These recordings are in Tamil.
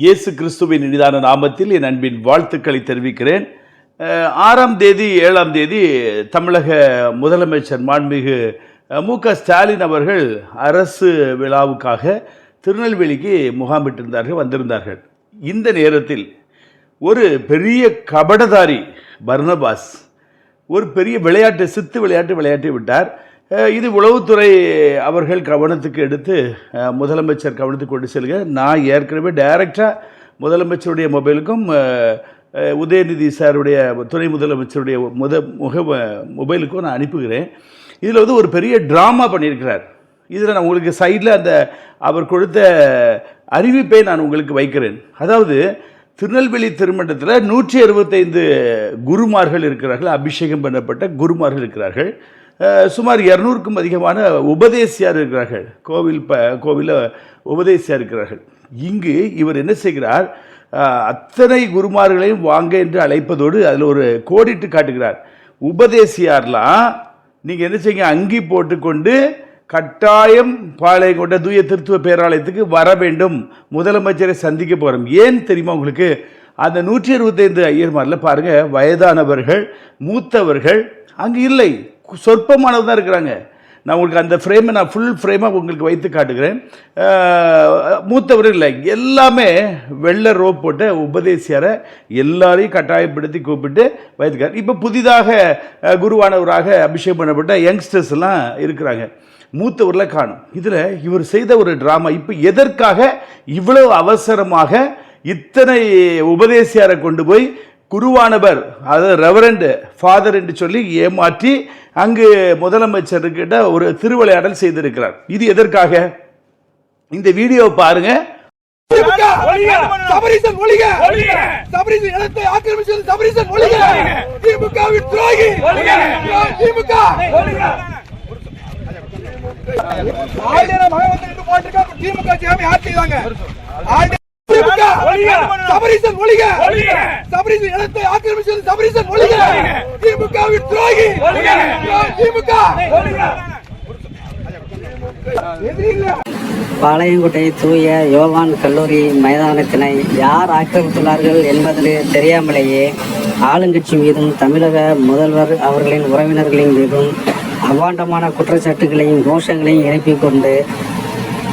இயேசு கிறிஸ்துவின் இனிதான நாமத்தில் என் அன்பின் வாழ்த்துக்களை தெரிவிக்கிறேன். ஆறாம் தேதி ஏழாம் தேதி தமிழக முதலமைச்சர் மாண்புமிகு மு க ஸ்டாலின் அவர்கள் அரசு விழாவுக்காக திருநெல்வேலிக்கு முகாமிட்டிருந்தார்கள் வந்திருந்தார்கள். இந்த நேரத்தில் ஒரு பெரிய கபடதாரி பர்னபாஸ் ஒரு பெரிய விளையாட்டு சித்து விளையாட்டு விளையாட்டி விட்டார். இது உளவுத்துறை அவர்கள் கவனத்துக்கு எடுத்து முதலமைச்சர் கவனத்துக்கு கொண்டு செல்க. நான் ஏற்கனவே டைரக்டாக முதலமைச்சருடைய மொபைலுக்கும் உதயநிதி சாருடைய துணை முதலமைச்சருடைய முத முக மொபைலுக்கும் நான் அனுப்புகிறேன். இதில் வந்து ஒரு பெரிய ட்ராமா பண்ணியிருக்கிறார். இதில் நான் உங்களுக்கு சைடில் அந்த அவர் கொடுத்த அறிவிப்பை நான் உங்களுக்கு வைக்கிறேன். அதாவது திருநெல்வேலி திருமண்டத்தில் நூற்றி அறுபத்தைந்து குருமார்கள் இருக்கிறார்கள் அபிஷேகம் பண்ணப்பட்ட குருமார்கள் இருக்கிறார்கள். சுமார் இரநூறுக்கும் அதிகமான உபதேசியார் இருக்கிறார்கள். கோவில் ப கோவிலில் உபதேசியார் இருக்கிறார்கள். இங்கு இவர் என்ன செய்கிறார்? அத்தனை குருமார்களையும் வாங்க என்று அழைப்பதோடு அதில் ஒரு கோடிட்டு காட்டுகிறார். உபதேசியார்லாம் நீங்கள் என்ன செய்யுங்க? அங்கி போட்டுக்கொண்டு கட்டாயம் பாளையங்கோட்டை தூய திருத்துவ பேராலயத்துக்கு வர வேண்டும். முதலமைச்சரை சந்திக்க போகிறோம் ஏன் தெரியுமா உங்களுக்கு? அந்த நூற்றி அறுபத்தைந்து ஐயர்மாரில் பாருங்கள் வயதானவர்கள் மூத்தவர்கள் அங்கே இல்லை. சொற்பமானவர் தான் இருக்கிறாங்க. நான் உங்களுக்கு அந்த ஃப்ரேமை நான் ஃபுல் ஃப்ரேமாக உங்களுக்கு வைத்து காட்டுகிறேன். மூத்தவர் இல்லை. எல்லாமே வெள்ளை ரோப் போட்ட உபதேசியாரை எல்லாரையும் கட்டாயப்படுத்தி கூப்பிட்டு வைத்துக்கார். இப்போ புதிதாக குருவானவராக அபிஷேகம் பண்ணப்பட்ட யங்ஸ்டர்ஸ் எல்லாம் இருக்கிறாங்க. மூத்தவரில் காணும். இதில் இவர் செய்த ஒரு ட்ராமா இப்போ எதற்காக இவ்வளவு அவசரமாக இத்தனை உபதேசியாரை கொண்டு போய் குருவானவர் அதாவது ரெவரண்ட் ஃபாதர் என்று சொல்லி ஏமாற்றி அங்கு முதலமைச்சர்கிட்ட ஒரு திருவிளையாடல் செய்திருக்கிறார். இது எதற்காக? இந்த வீடியோ பாருங்க. திமுக? சபரிசன் ஒழிக! சபரிசன் இடத்தை ஆக்கிரமிச்சது சபரிசன் ஒழிக! திமுகவின் துரோகி! திமுக! பாளையங்கோட்டை தூய யோவான் கல்லூரி மைதானத்தினை யார் ஆக்கிரமித்துள்ளார்கள் என்பது தெரியாமலேயே ஆளுங்கட்சி மீதும் தமிழக முதல்வர் அவர்களின் உறவினர்களின் மீதும் அவாண்டமான குற்றச்சாட்டுகளையும் கோஷங்களையும் எழுப்பிக் கொண்டு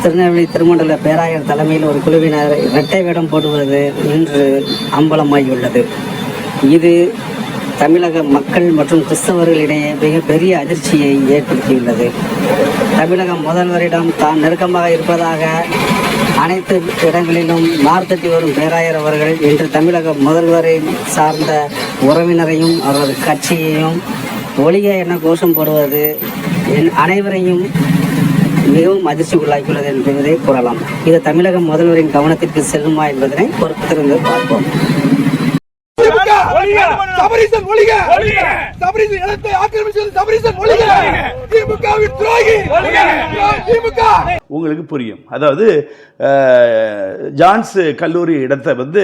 திருநெல்வேலி திருமண்டல பேராயர் தலைமையில் ஒரு குழுவினர் இரட்டை வேடம் போடுவது இன்று அம்பலமாகியுள்ளது. இது தமிழக மக்கள் மற்றும் கிறிஸ்தவர்களிடையே மிகப்பெரிய அதிர்ச்சியை ஏற்படுத்தியுள்ளது. தமிழக முதல்வரிடம் தான் நெருக்கமாக இருப்பதாக அனைத்து இடங்களிலும் நார்த்தட்டி வரும் பேராயர் அவர்கள் இன்று தமிழக முதல்வரை சார்ந்த உறவினரையும் அவரது கட்சியையும் ஒளிய என கோஷம் போடுவது என் அனைவரையும் மிகவும் அதிர்ச்சிக்குள்ளாக்கியுள்ளது என்பதை கூறலாம். இது தமிழக முதல்வரின் கவனத்திற்கு செல்லுமா என்பதனை பொறுத்திருந்து பார்ப்போம். திமுக சபரிசன் ஒழிக! சபரிசன் இடத்தை ஆக்கிரமிச்சது சபரிசன் ஒழிக! திமுகவின் துரோகி! திமுக? உங்களுக்கு புரியும். அதாவது ஜான்ஸ் கல்லூரி இடத்தை வந்து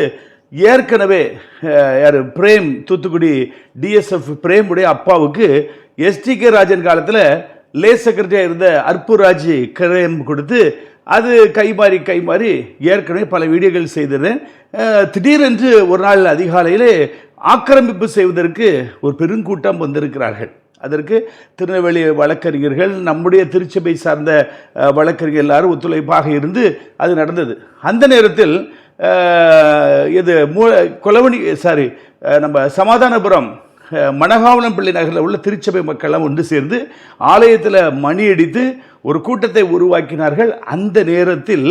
ஏற்கனவே யார் பிரேம் தூத்துக்குடி டிஎஸ்எஃப் பிரேமுடைய அப்பாவுக்கு எஸ்டிகே ராஜன் காலத்தில் லே செக்ரட்டரியாக இருந்த அற்புராஜ் கிரயம் கொடுத்து அது கைமாறி கைமாறி ஏற்கனவே பல வீடியோக்கள் செய்திருந்தேன் திடீரென்று ஒரு நாள் அதிகாலையிலே ஆக்கிரமிப்பு செய்வதற்கு ஒரு பெருங்கூட்டம் வந்திருக்கிறார்கள். அதற்கு திருநெல்வேலி வழக்கறிஞர்கள் நம்முடைய திருச்சபை சார்ந்த வழக்கறிஞர் எல்லாரும் ஒத்துழைப்பாக இருந்து அது நடந்தது. அந்த நேரத்தில் இது மூ கொலவணி சாரி நம்ம சமாதானபுரம் மணகாவலம் பிள்ளை நகரில் உள்ள திருச்சபை மக்கள்லாம் ஒன்று சேர்ந்து ஆலயத்தில் மணியடித்து ஒரு கூட்டத்தை உருவாக்கினார்கள். அந்த நேரத்தில்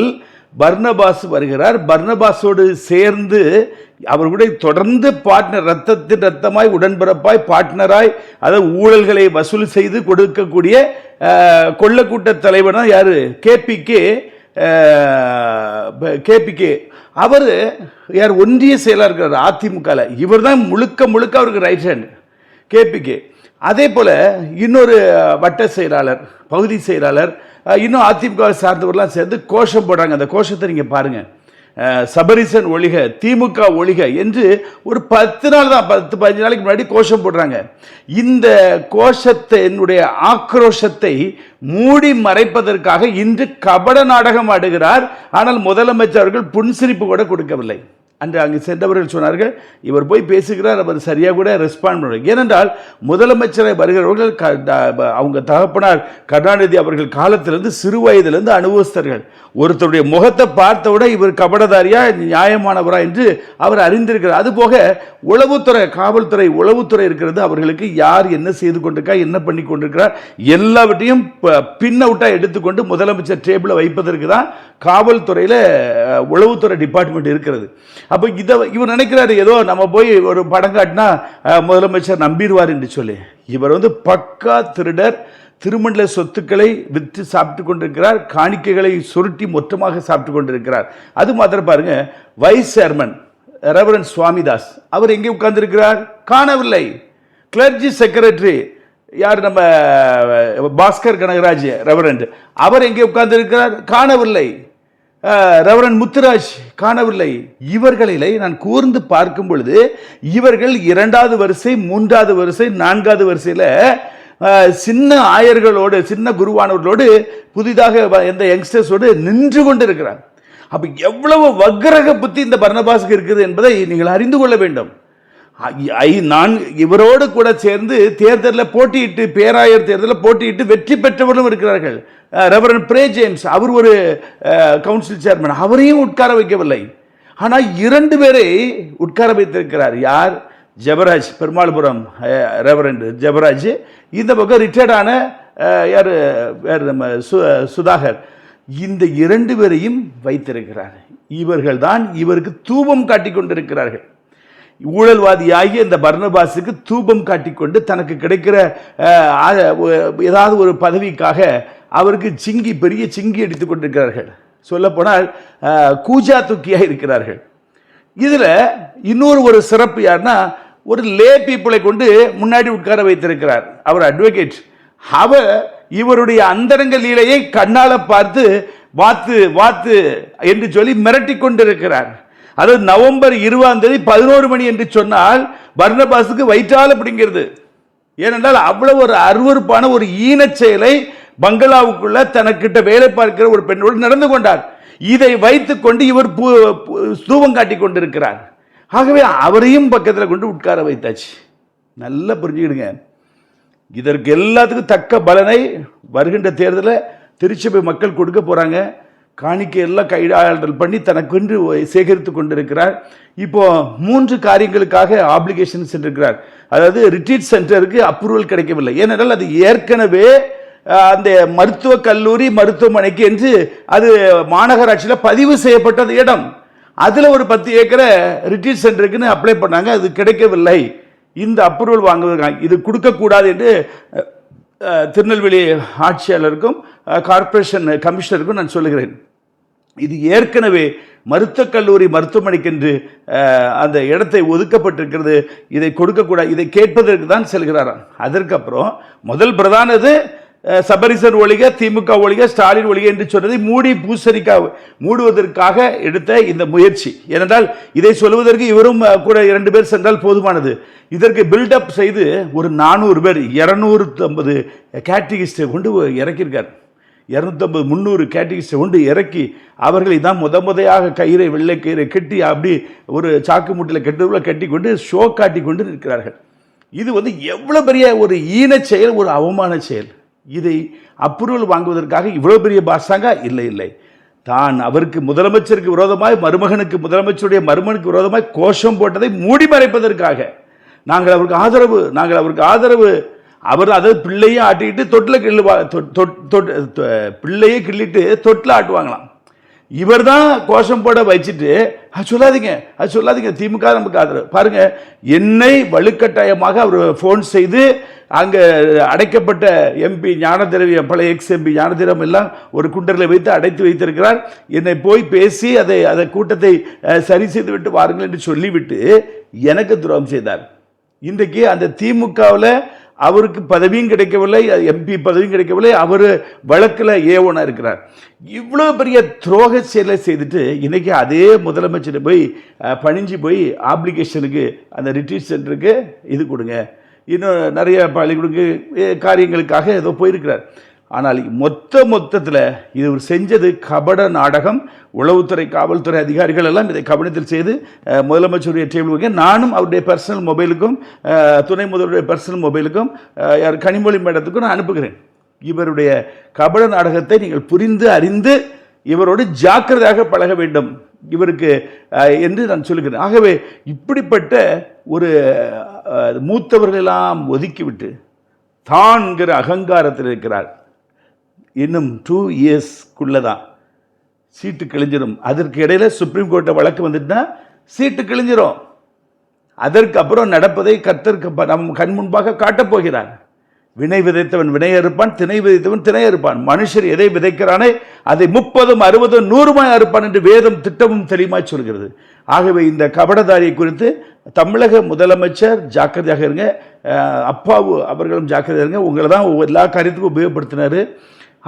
பர்னபாஸ் வருகிறார். பர்னபாஸோடு சேர்ந்து அவர்களுடைய தொடர்ந்து பார்ட்னர் ரத்தத்தின் ரத்தமாய் உடன்பிறப்பாய் பார்ட்னராய் அதாவது ஊழல்களை வசூல் செய்து கொடுக்கக்கூடிய கொள்ளக்கூட்ட தலைவர் தான் யார்? கேபிக்கு கேபிகே. அவர் யார் ஒன்றிய செயலாக இருக்கிறார் அதிமுகவில் இவர் தான் முழுக்க முழுக்க அவருக்கு ரைட் ஹேண்ட் கேபிகே. அதே போல் இன்னொரு வட்ட செயலாளர் பகுதி செயலாளர் இன்னும் அதிமுக சார்ந்தவர்லாம் சேர்ந்து கோஷம் போடுறாங்க. அந்த கோஷத்தை நீங்கள் பாருங்கள் சபரிசன் ஒழிக திமுக ஒழிக என்று ஒரு பத்து நாள் தான் பத்து பதினஞ்சு நாளைக்கு முன்னாடி கோஷம் போடுறாங்க. இந்த கோஷத்தை என்னுடைய ஆக்ரோஷத்தை மூடி மறைப்பதற்காக இன்று கபட நாடகம் ஆடுகிறார். ஆனால் முதலமைச்சர் அவர்கள் புன்சிரிப்பு கூட கொடுக்கவில்லை. அன்று அங்கு சென்றவர்கள் சொன்னார்கள் இவர் போய் பேசுகிறார் அவர் சரியாக கூட ரெஸ்பாண்ட் பண்ணுவார் ஏனென்றால் முதலமைச்சரை வருகிறவர்கள் க- அவங்க தகப்பனார் கருணாநிதி அவர்கள் காலத்திலிருந்து சிறு வயதிலிருந்து அனுபவஸ்தர்கள். ஒருத்தருடைய முகத்தை பார்த்தவுடன் இவர் கபடதாரியா நியாயமானவரா என்று அவர் அறிந்திருக்கிறார். அதுபோக உளவுத்துறை காவல்துறை உளவுத்துறை இருக்கிறது அவர்களுக்கு யார் என்ன செய்து கொண்டிருக்கா என்ன பண்ணி கொண்டிருக்கிறார் எல்லாவற்றையும் ப- பின் அவுட்டாக எடுத்துக்கொண்டு முதலமைச்சர் டேபிளை வைப்பதற்கு தான் காவல்துறையில் உளவுத்துறை டிபார்ட்மெண்ட் இருக்கிறது. அப்போ இதை இவர் நினைக்கிறாரு ஏதோ நம்ம போய் ஒரு படம் காட்டினா முதலமைச்சர் நம்பிடுவார் என்று சொல்லி. இவர் வந்து பக்கா திருடர் திருமண்டல சொத்துக்களை விற்று சாப்பிட்டு கொண்டிருக்கிறார் காணிக்கைகளை சுருட்டி மொத்தமாக சாப்பிட்டு கொண்டிருக்கிறார். அது மாத்திரம் பாருங்க வைஸ் சேர்மன் ரெவரன் சுவாமிதாஸ் அவர் எங்கே உட்கார்ந்திருக்கிறார்? காணவில்லை. கிளர்ஜி செக்ரட்டரி யார் நம்ம பாஸ்கர் கனகராஜ் ரெவரண்ட் அவர் எங்கே உட்கார்ந்திருக்கிறார்? காணவில்லை. ரவரன் முத்துராஜ் காணவில்லை. இவர்களிலே நான் கூர்ந்து பார்க்கும் பொழுது இவர்கள் இரண்டாவது வரிசை மூன்றாவது வரிசை நான்காவது வரிசையில் சின்ன ஆயர்களோடு சின்ன குருவானவர்களோடு புதிதாக வ- எந்த யங்ஸ்டர்ஸோடு நின்று கொண்டிருக்கிறார். அப்போ எவ்வளவு வக்ரக புத்தி இந்த பர்ணபாஸுக்கு இருக்குது என்பதை நீங்கள் அறிந்து கொள்ள வேண்டும். நான் இவரோடு கூட சேர்ந்து தேர்தலில் போட்டியிட்டு பேராயர் தேர்தலில் போட்டியிட்டு வெற்றி பெற்றவர்களும் இருக்கிறார்கள். ரெவரன் பிரே ஜேம்ஸ் அவர் ஒரு கவுன்சில் சேர்மன் அவரையும் உட்கார வைக்கவில்லை. ஆனால் இரண்டு பேரை உட்கார வைத்திருக்கிறார். யார்? ஜெபராஜ் பெருமாள்புரம் ரெவரண்ட் ஜெபராஜ். இந்த பக்கம் ரிட்டையர்டான யார் யார் நம்ம சு சுதாகர். இந்த இரண்டு பேரையும் வைத்திருக்கிறார். இவர்கள் தான் இவருக்கு தூபம் காட்டி கொண்டிருக்கிறார்கள். ஊழல்வாதியாகி இந்த பர்ணபாஸுக்கு தூபம் காட்டிக்கொண்டு தனக்கு கிடைக்கிற ஏதாவது ஒரு பதவிக்காக அவருக்கு சிங்கி பெரிய சிங்கி அடித்துக் கொண்டிருக்கிறார்கள். சொல்லப்போனால் கூஜா துக்கியாக இருக்கிறார்கள். இதில் இன்னொரு ஒரு சிறப்பு யாருன்னா ஒரு லே பீப்புளை கொண்டு முன்னாடி உட்கார வைத்திருக்கிறார். அவர் அட்வொகேட் அவர் இவருடைய அந்தரங்க லீலையை கண்ணால் பார்த்து வாத்து வாத்து என்று சொல்லி மிரட்டி கொண்டிருக்கிறார். அதாவது நவம்பர் இருபதாம் தேதி பதினோரு மணி என்று சொன்னால் பர்னபாஸுக்கு வயிற்றால் பிடிங்கிறது. ஏனென்றால் அவ்வளவு ஒரு அருவருப்பான ஒரு ஈனச் செயலை பங்களாவுக்குள்ள தனக்கிட்ட வேலை பார்க்கிற ஒரு பெண்ணோடு நடந்து கொண்டார். இதை வைத்துக்கொண்டு இவர் பு- ஸ்தூபம் காட்டி கொண்டிருக்கிறார். ஆகவே அவரையும் பக்கத்தில் கொண்டு உட்கார வைத்தாச்சு. நல்லா புரிஞ்சுக்கிடுங்க. இதற்கு எல்லாத்துக்கும் தக்க பலனை வருகின்ற தேர்தலில் திருச்சபை மக்கள் கொடுக்க போகிறாங்க காணிக்கையெல்லாம் எல்லாம் பண்ணி தனக்கென்று சேகரித்து கொண்டிருக்கிறார். இப்போ மூன்று காரியங்களுக்காக ஆப்ளிகேஷன் சென்றிருக்கிறார். அதாவது ரிட்ரீட் சென்டருக்கு அப்ரூவல் கிடைக்கவில்லை. ஏனென்றால் அது ஏற்கனவே அந்த மருத்துவக் கல்லூரி மருத்துவமனைக்கு என்று அது மாநகராட்சியில் பதிவு செய்யப்பட்டது இடம். அதில் ஒரு பத்து ஏக்கரை ரிட்ரீட் சென்டருக்குன்னு அப்ளை பண்ணாங்க. அது கிடைக்கவில்லை. இந்த அப்ரூவல் வாங்குவதற்காக இது கொடுக்கக்கூடாது என்று திருநெல்வேலி ஆட்சியாளருக்கும் அஹ், கார்ப்பரேஷன் கமிஷனருக்கும் நான் சொல்லுகிறேன். இது ஏற்கனவே மருத்துவக் கல்லூரி மருத்துவமனைக்கென்று அந்த இடத்தை ஒதுக்கப்பட்டிருக்கிறது. இதை கொடுக்கக்கூடாது இதை கேட்பதற்கு தான் செல்கிறாராம். அதற்கப்புறம் முதல் பிரதானது சபரிசன் ஒழிக திமுக ஒழிக ஸ்டாலின் ஒழிக என்று சொன்னதை மூடி பூசணிக்கா மூடுவதற்காக எடுத்த இந்த முயற்சி. ஏனென்றால் இதை சொல்வதற்கு இவரும் கூட இரண்டு பேர் சென்றால் போதுமானது. இதற்கு பில்டப் செய்து ஒரு நானூறு பேர் இரநூறுத்தம்பது ஐம்பது கேட்டகிஸ்டை கொண்டு இறக்கியிருக்கார். இரநூத்தம்பது முந்நூறு கேட்டகிஸ்டை கொண்டு இறக்கி அவர்களை தான் முத முதையாக கயிறை வெள்ளை கயிறை கட்டி அப்படி ஒரு சாக்கு மூட்டையில் கட்டுக்குள்ள கட்டி கொண்டு ஷோ காட்டி கொண்டு நிற்கிறார்கள். இது வந்து எவ்வளோ பெரிய ஒரு ஈனச் செயல் ஒரு அவமான செயல். இதை அப்ரூவல் வாங்குவதற்காக இவ்வளோ பெரிய பாசாங்கா இல்லை இல்லை. தான் அவருக்கு முதலமைச்சருக்கு விரோதமாய் மருமகனுக்கு முதலமைச்சருடைய மருமகனுக்கு விரோதமாய் கோஷம் போட்டதை மூடி மறைப்பதற்காக. நாங்கள் அவருக்கு ஆதரவு நாங்கள் அவருக்கு ஆதரவு. அவர் அதாவது பிள்ளையே ஆட்டிக்கிட்டு தொட்டில் கிள்ளுவா பிள்ளையே பிள்ளையை கிள்ளிட்டு தொட்டில் ஆட்டுவாங்களாம். இவர் தான் கோஷம் போட வச்சுட்டு அது சொல்லாதீங்க அது சொல்லாதீங்க திமுக நமக்கு ஆதரவு. பாருங்க என்னை வலுக்கட்டாயமாக அவர் ஃபோன் செய்து அங்கே அடைக்கப்பட்ட எம்பி ஞானதிரவியம் பழைய எக்ஸ் எம்பி ஞானதிரம் எல்லாம் ஒரு குண்டரில் வைத்து அடைத்து வைத்திருக்கிறார். என்னை போய் பேசி அதை அதை கூட்டத்தை சரி செய்து விட்டு வாருங்கள் என்று சொல்லிவிட்டு எனக்கு துரோகம் செய்தார். இன்றைக்கு அந்த திமுகவில் அவருக்கு பதவியும் கிடைக்கவில்லை எம்பி பதவியும் கிடைக்கவில்லை. அவர் வழக்கில் ஏவனாக இருக்கிறார். இவ்வளோ பெரிய துரோக செயலை செய்துட்டு இன்றைக்கி அதே முதலமைச்சர் போய் பணிஞ்சு போய் ஆப்ளிகேஷனுக்கு அந்த ரிட்ரீட் சென்டருக்கு இது கொடுங்க. இன்னும் நிறைய பள்ளிக்கூடங்க காரியங்களுக்காக ஏதோ போயிருக்கிறார். ஆனால் மொத்த மொத்தத்தில் இது செஞ்சது கபட நாடகம். உளவுத்துறை காவல்துறை அதிகாரிகள் எல்லாம் இதை கவனத்தில் செய்து முதலமைச்சருடைய டேபிள் வைக்க நானும் அவருடைய பர்சனல் மொபைலுக்கும் துணை முதல்வருடைய பர்சனல் மொபைலுக்கும் யார் கனிமொழி மேடத்துக்கும் நான் அனுப்புகிறேன். இவருடைய கபட நாடகத்தை நீங்கள் புரிந்து அறிந்து இவரோடு ஜாக்கிரதையாக பழக வேண்டும். இவருக்கு என்று நான் சொல்லுகிறேன். ஆகவே இப்படிப்பட்ட ஒரு மூத்தவர்களெல்லாம் ஒதுக்கிவிட்டு தான்கிற அகங்காரத்தில் இருக்கிறார். இன்னும் டூ இயர்ஸ்க்குள்ளே தான் சீட்டு கிழிஞ்சிடும் அதற்கு இடையில் சுப்ரீம் கோர்ட்டை வழக்கு வந்துட்டுனா சீட்டு கிழிஞ்சிரும். அதற்கு அப்புறம் நடப்பதை கர்த்தருக்கு ப- நம் கண் முன்பாக காட்டப் போகிறார். வினை விதைத்தவன் வினையறுப்பான் திணை விதைத்தவன் திணைய இருப்பான் மனுஷர் எதை விதைக்கிறானே அதை முப்பதும் அறுபதும் நூறுமாய் அறுப்பான் என்று வேதம் திட்டமும் தெளிவாய் சொல்கிறது. ஆகவே இந்த கபடதாரியை குறித்து தமிழக முதலமைச்சர் ஜாக்கிரதையாக இருங்க. அப்பாவு அவர்களும் ஜாக்கிரதையாக இருங்க. உங்களை தான் எல்லா காரியத்துக்கும் உபயோகப்படுத்தினார்.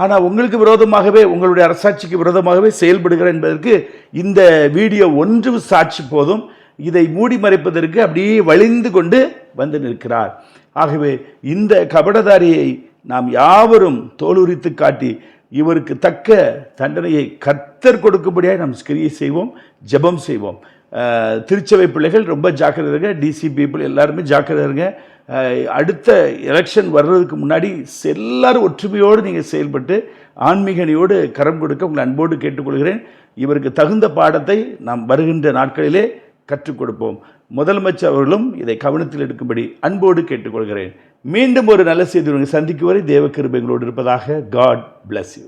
ஆனால் உங்களுக்கு விரோதமாகவே உங்களுடைய அரசாட்சிக்கு விரோதமாகவே செயல்படுகிறேன் என்பதற்கு இந்த வீடியோ ஒன்று சாட்சி போதும். இதை மூடி மறைப்பதற்கு அப்படியே வழிந்து கொண்டு வந்து நிற்கிறார். ஆகவே இந்த கபடதாரியை நாம் யாவரும் தோலுரித்து காட்டி இவருக்கு தக்க தண்டனையை கத்தர் கொடுக்கும்படியாக நாம் கிரியை செய்வோம் ஜெபம் செய்வோம். திருச்சபை பிள்ளைகள் ரொம்ப ஜாக்கிரதை இருங்க டிசி பீப்புள் எல்லாருமே ஜாக்கிரதை இருங்க. அடுத்த எலெக்ஷன் வர்றதுக்கு முன்னாடி எல்லாரும் ஒற்றுமையோடு நீங்கள் செயல்பட்டு ஆன்மீகனியோடு கரம் கொடுக்க உங்களை அன்போடு கேட்டுக்கொள்கிறேன். இவருக்கு தகுந்த பாடத்தை நாம் வருகின்ற நாட்களிலே கற்றுக் கொடுப்போம். முதலமைச்சர் அவர்களும் இதை கவனத்தில் எடுக்கும்படி அன்போடு கேட்டுக்கொள்கிறேன். மீண்டும் ஒரு நல்ல செய்தி சந்திக்கும் வரை தேவ எங்களோடு இருப்பதாக காட் பிளஸ் யூ